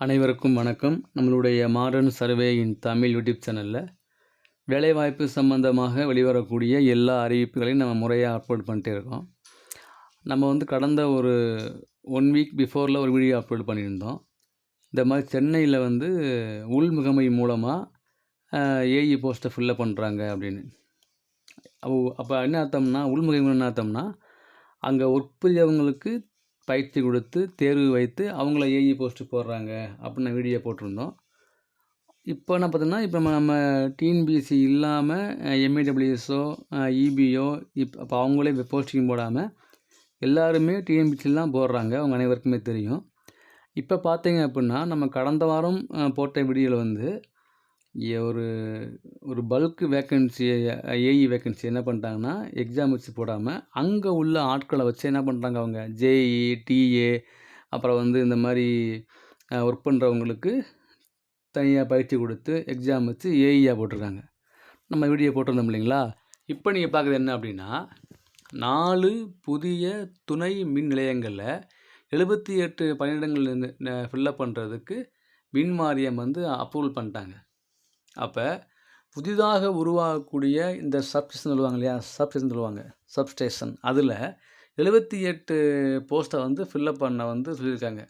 அனைவருக்கும் வணக்கம். நம்மளுடைய modern survey in Tamil YouTube சேனலில் வேலைவாய்ப்பு சம்பந்தமாக வெளிவரக்கூடிய எல்லா அறிவிப்புகளையும் நம்ம முறையாக அப்லோட் பண்ணிட்டே இருக்கோம். நம்ம வந்து கடந்த ஒரு ஒன் வீக் பிஃபோரில் ஒரு வீடியோ அப்லோட் பண்ணியிருந்தோம். இந்த மாதிரி சென்னையில் வந்து உள் முகமை மூலமாக ஏஇ போஸ்ட்டை ஃபில்லப் பண்ணுறாங்க அப்படின்னு. அப்போ என்ன அர்த்தம்னா உள்முகமை என்ன அர்த்தம்னா அங்கே ஒர்க் புரியவங்களுக்கு பயிற்சி கொடுத்து தேர்வு வைத்து அவங்கள ஏஇ போஸ்ட்டு போடுறாங்க அப்படின்னு வீடியோ போட்டிருந்தோம். இப்போ என்ன பார்த்தோன்னா இப்போ நம்ம நம்ம டிஎன்பிஎஸ்சி இல்லாமல் எம்ஏடபிள்யூஎஸோ இபிஓ இப் அப்போ அவங்களே போஸ்டிங் போடாமல் எல்லாருமே டிஎன்பிஎஸ்சிலாம் போடுறாங்க. அவங்க அனைவருக்குமே தெரியும். இப்போ பார்த்தீங்க அப்படின்னா நம்ம கடந்த வாரம் போட்ட வீடியோவில் வந்து ஒரு ஒரு பல்க் வேக்கன்சி ஏஇ வேக்கன்சி என்ன பண்ணிட்டாங்கன்னா எக்ஸாம் வச்சு போடாமல் அங்கே உள்ள ஆட்களை வச்சு என்ன பண்ணுறாங்க அவங்க? ஜேஇ டிஏ அப்புறம் வந்து இந்த மாதிரி ஒர்க் பண்ணுறவங்களுக்கு தனியாக பயிற்சி கொடுத்து எக்ஸாம் வச்சு ஏஇயாக போட்டிருக்காங்க. நம்ம வீடியோ போட்டிருந்தோம் இல்லைங்களா? இப்போ நீங்கள் பார்க்குறது என்ன அப்படின்னா நாலு புதிய துணை மின் நிலையங்களில் எழுபத்தி எட்டு பணியிடங்கள் ஃபில்லப் பண்ணுறதுக்கு மின் வாரியம் வந்து அப்ரூவல் பண்ணிட்டாங்க. அப்போ புதிதாக உருவாகக்கூடிய இந்த சப்ஸ்டேஷன் சொல்லுவாங்க இல்லையா? சப்ஸ்டேஷன் சொல்லுவாங்க. சப்ஸ்டேஷன் அதில் எழுபத்தி எட்டு போஸ்ட்டை வந்து ஃபில்லப் பண்ண வந்து சொல்லியிருக்காங்க.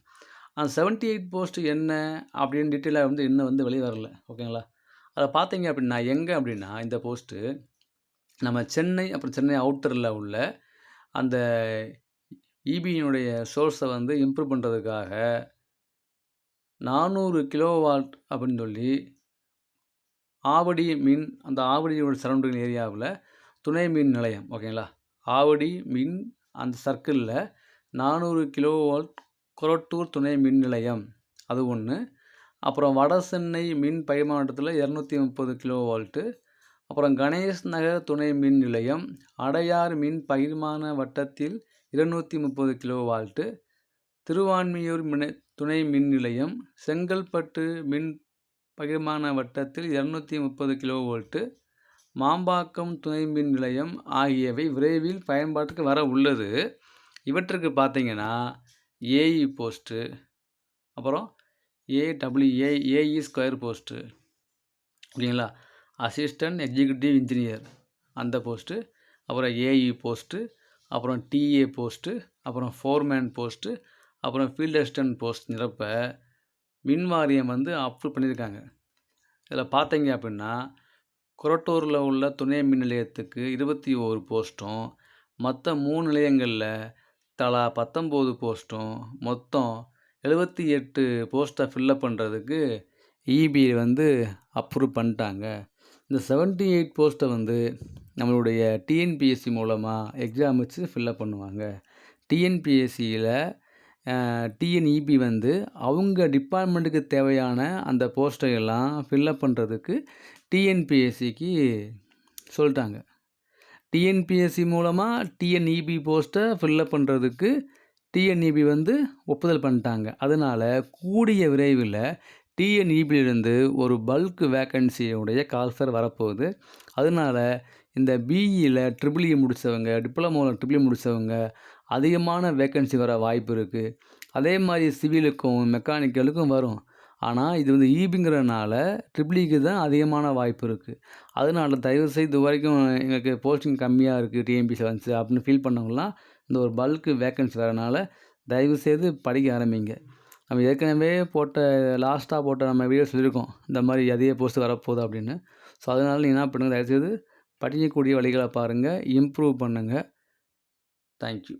அந்த செவன்ட்டி எயிட் போஸ்ட்டு என்ன அப்படின்னு டீட்டெயிலாக வந்து இன்னும் வந்து வெளியே வரல. ஓகேங்களா அதை பார்த்தீங்க அப்படின்னா எங்கே அப்படின்னா இந்த போஸ்ட்டு நம்ம சென்னை அப்புறம் சென்னை அவுட்டரில் உள்ள அந்த இபியினுடைய சோர்ஸை வந்து இம்ப்ரூவ் பண்ணுறதுக்காக நானூறு கிலோவாட் அப்படின்னு சொல்லி ஆவடி மின் அந்த ஆவடியோட சரௌண்டிங் ஏரியாவில் துணை மின் நிலையம் ஓகேங்களா? ஆவடி மின் அந்த சர்க்கிளில் நானூறு கிலோ வால்ட் கொரட்டூர் துணை மின் நிலையம் அது ஒன்று அப்புறம் வட சென்னை மின் பரிமாற்றத்தில் இரநூத்தி முப்பது கிலோ வால்ட்டு. அப்புறம் கணேஷ் நகர் துணை மின் நிலையம் அடையார் மின் பகிர்மான வட்டத்தில் இருநூற்றி முப்பது கிலோ வால்ட்டு. திருவான்மியூர் மின் துணை மின் நிலையம் செங்கல்பட்டு மின் பகிர்மான வட்டத்தில் இரநூத்தி முப்பது கிலோ வோல்ட்டு மாம்பாக்கம் துணை மின் நிலையம் ஆகியவை விரைவில் பயன்பாட்டுக்கு வர உள்ளது. இவற்றுக்கு பார்த்தீங்கன்னா ஏஇ போஸ்ட்டு அப்புறம் ஏடபிள்யூஏ ஏஇ ஸ்கொயர் போஸ்ட்டு ஓகேங்களா அசிஸ்டன்ட் எக்ஸிக்யூட்டிவ் இன்ஜினியர் அந்த போஸ்ட்டு அப்புறம் ஏஇ போஸ்ட்டு அப்புறம் டிஏ போஸ்ட்டு அப்புறம் ஃபோர்மேன் போஸ்ட்டு அப்புறம் ஃபீல்ட் அசிஸ்டன்ட் போஸ்ட் நிரப்ப மின் வாரியம் வந்து அப்ரூவ் பண்ணியிருக்காங்க. இதில் பார்த்தீங்க அப்படின்னா குரட்டூரில் உள்ள துணை மின் நிலையத்துக்கு இருபத்தி ஓரு போஸ்ட்டும் மற்ற மூணு நிலையங்களில் தலா பத்தொம்போது போஸ்ட்டும் மொத்தம் எழுபத்தி எட்டு போஸ்ட்டை ஃபில்லப் பண்ணுறதுக்கு இபி வந்து அப்ரூவ் பண்ணிட்டாங்க. இந்த செவன்ட்டி எயிட் போஸ்ட்டை வந்து நம்மளுடைய டிஎன்பிஎஸ்சி மூலமாக எக்ஸாம் வச்சு ஃபில்லப் பண்ணுவாங்க. டிஎன்பிஎஸ்சியில் டிஎன்இபி வந்து அவங்க டிபார்ட்மெண்ட்டுக்கு தேவையான அந்த போஸ்ட்டை எல்லாம் ஃபில்லப் பண்ணுறதுக்கு டிஎன்பிஎஸ்சிக்கு சொல்லிட்டாங்க. டிஎன்பிஎஸ்சி மூலமாக டிஎன்இபி போஸ்ட்டை ஃபில்லப் பண்ணுறதுக்கு டிஎன்இபி வந்து ஒப்புதல் பண்ணிட்டாங்க. அதனால் கூடிய விரைவில் டிஎன்இபியிலிருந்து ஒரு பல்க் வேக்கன்சியுடைய கால்ஃபர் வரப்போகுது. அதனால் இந்த பிஇயில் ட்ரிபிள்இ முடித்தவங்க டிப்ளமோவில் ட்ரிபிள்இ முடித்தவங்க அதிகமான வேக்கன்சி வர வாய்ப்பு இருக்குது அதே மாதிரி சிவிலுக்கும் மெக்கானிக்கலுக்கும் வரும். ஆனால் இது வந்து ஈபிங்கிறனால ட்ரிபிளிக்கு e தான் அதிகமான வாய்ப்பு இருக்குது அதனால தயவுசெய்து இது வரைக்கும் எங்களுக்கு போஸ்டிங் கம்மியாக இருக்குது டிஎம்பி செவன்ஸு அப்படின்னு ஃபீல் பண்ணவங்களாம் இந்த ஒரு பல்க்கு வேக்கன்சி வரனால தயவுசெய்து படிக்க ஆரம்பிங்க. நம்ம ஏற்கனவே போட்ட லாஸ்ட்டாக போட்ட நம்ம வீடியோ சொல்லியிருக்கோம் இந்த மாதிரி அதிக போஸ்ட் வரப்போகுது அப்படின்னு. ஸோ அதனால் நீங்கள் என்ன பண்ணுங்கள் தயவுசெய்து படிக்கக்கூடிய வழிகளை பாருங்கள் இம்ப்ரூவ் பண்ணுங்கள் தேங்க்யூ